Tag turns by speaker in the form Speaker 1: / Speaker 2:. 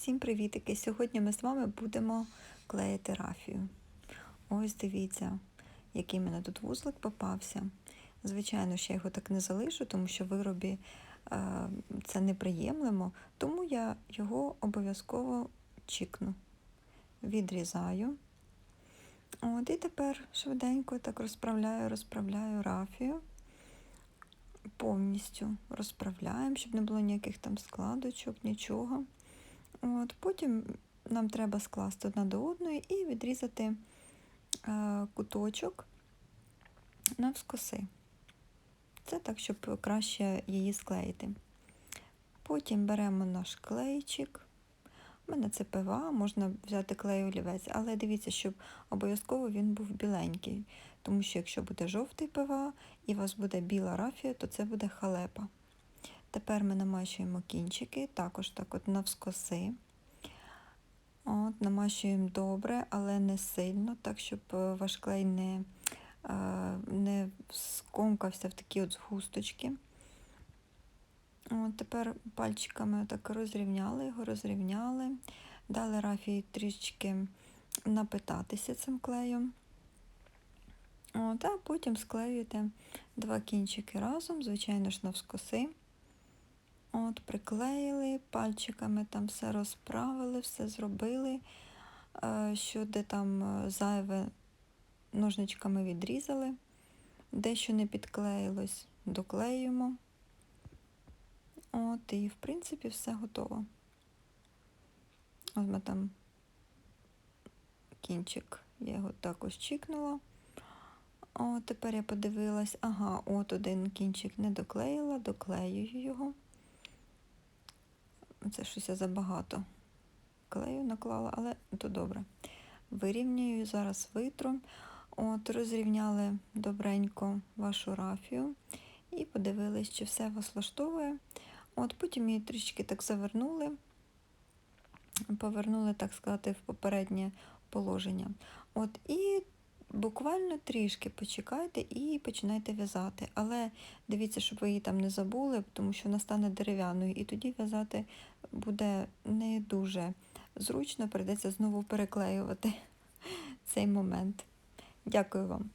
Speaker 1: Всім привітики! Сьогодні ми з вами будемо клеїти рафію. Ось дивіться, який в мене тут вузлик попався. Звичайно, ще його так не залишу, тому що в виробі е, це неприємлемо, тому я його обов'язково чікну. Відрізаю. От, І тепер швиденько так розправляю, розправляю рафію. Повністю розправляємо, щоб не було ніяких там складочок, нічого. От, Потім нам треба скласти одна до одної і відрізати е, куточок навскоси. Це так, щоб краще її склеїти. Потім беремо наш клейчик. У мене це ПВА, можна взяти клей олівець, але дивіться, щоб обов'язково він був біленький. Тому що якщо буде жовтий ПВА і у вас буде біла рафія, то це буде халепа. Тепер ми намащуємо кінчики, також так от навскоси. От, Намащуємо добре, але не сильно, так, щоб е, ваш клей не е, не скомкався в такі от згусточки. От, Тепер пальчиками так розрівняли його, розрівняли, дали рафії трішечки напитатися цим клеєм. От, А потім склеюєте два кінчики разом, звичайно ж, навскоси. От, Приклеїли, пальчиками там все розправили, все зробили, е, що де там е, зайве ножничками відрізали, дещо не підклеїлось, доклеюємо. От, І, в принципі, все готово. Ось ми там кінчик, я його також чікнула. О, тепер я подивилась, ага, от один кінчик не доклеїла, доклеюю його. Це щось я забагато клею наклала, але то добре. Вирівнюю, зараз витру. От, Розрівняли добренько вашу рафію і подивились, чи все вас влаштовує. От, Потім її трішки так завернули, повернули, так сказати, в попереднє положення. От, І буквально трішки почекайте і починайте в'язати. Але дивіться, щоб ви її там не забули, тому що вона стане дерев'яною, і тоді в'язати буде не дуже зручно, прийдеться знову переклеювати цей момент. Дякую вам.